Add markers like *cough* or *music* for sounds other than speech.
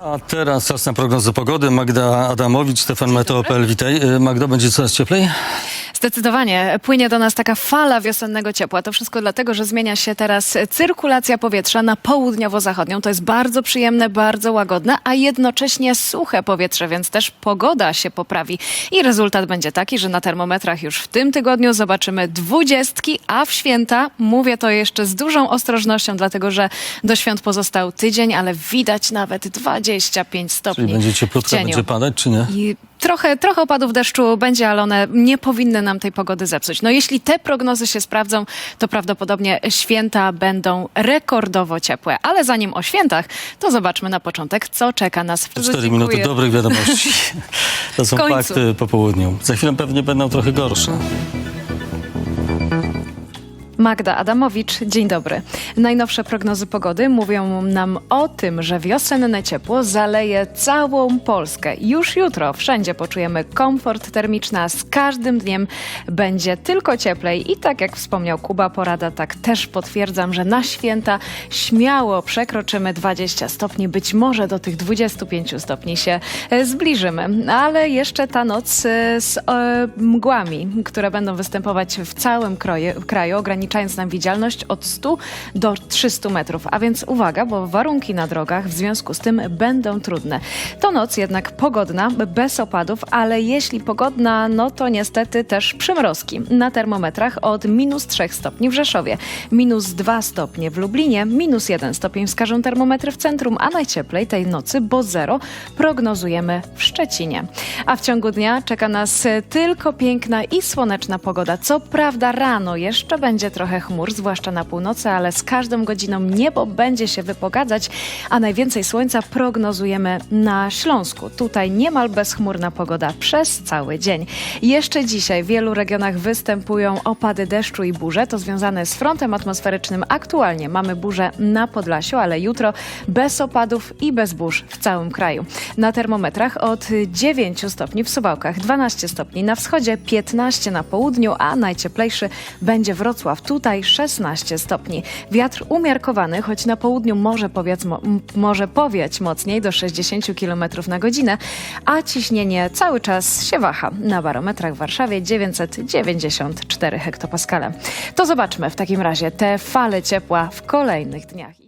A teraz czas na prognozę pogody. Magda Adamowicz, Stefan Meteo.pl, witaj. Y, Magda, będzie coraz cieplej? Zdecydowanie płynie do nas taka fala wiosennego ciepła. To wszystko dlatego, że zmienia się teraz cyrkulacja powietrza na południowo-zachodnią. To jest bardzo przyjemne, bardzo łagodne, a jednocześnie suche powietrze, więc też pogoda się poprawi. I rezultat będzie taki, że na termometrach już w tym tygodniu zobaczymy dwudziestki, a w święta, mówię to jeszcze z dużą ostrożnością, dlatego że do świąt pozostał tydzień, ale widać nawet 25 stopni. Czyli będzie cieniu. będzie padać, czy nie? I trochę, trochę opadów deszczu będzie, ale one nie powinny nam tej pogody zepsuć. No jeśli te prognozy się sprawdzą, to prawdopodobnie święta będą rekordowo ciepłe. Ale zanim o świętach, to zobaczmy na początek, co czeka nas w 4 minuty dobrych wiadomości. *laughs* To są fakty po południu. Za chwilę pewnie będą trochę gorsze. Magda Adamowicz, dzień dobry. Najnowsze prognozy pogody mówią nam o tym, że wiosenne ciepło zaleje całą Polskę. Już jutro wszędzie poczujemy komfort termiczny, a z każdym dniem będzie tylko cieplej. I tak jak wspomniał Kuba Porada, tak też potwierdzam, że na święta śmiało przekroczymy 20 stopni, być może do tych 25 stopni się zbliżymy. Ale jeszcze ta noc e, z e, mgłami, które będą występować w całym kroje, kraju, ograniczając nam widzialność od 100 do 300 metrów. A więc uwaga, bo warunki na drogach w związku z tym będą trudne. To noc jednak pogodna, bez opadów, ale jeśli pogodna, no to niestety też przymrozki. Na termometrach od minus 3 stopni w Rzeszowie, minus 2 stopnie w Lublinie, minus 1 stopień wskażą termometry w centrum, a najcieplej tej nocy, bo zero, prognozujemy w Szczecinie. A w ciągu dnia czeka nas tylko piękna i słoneczna pogoda. Co prawda rano jeszcze będzie trochę chmur, zwłaszcza na północy, ale z każdą godziną niebo będzie się wypogadzać, a najwięcej słońca prognozujemy na Śląsku. Tutaj niemal bezchmurna pogoda przez cały dzień. Jeszcze dzisiaj w wielu regionach występują opady deszczu i burze. To związane z frontem atmosferycznym. Aktualnie mamy burzę na Podlasiu, ale jutro bez opadów i bez burz w całym kraju. Na termometrach od 9 stopni w Suwałkach, 12 stopni na wschodzie, 15 na południu, a najcieplejszy będzie Wrocław. Tutaj 16 stopni. Wiatr umiarkowany, choć na południu może, powiać, może powiać mocniej do 60 km na godzinę, a ciśnienie cały czas się waha. Na barometrach w Warszawie 994 hektopaskale. To zobaczmy w takim razie te fale ciepła w kolejnych dniach.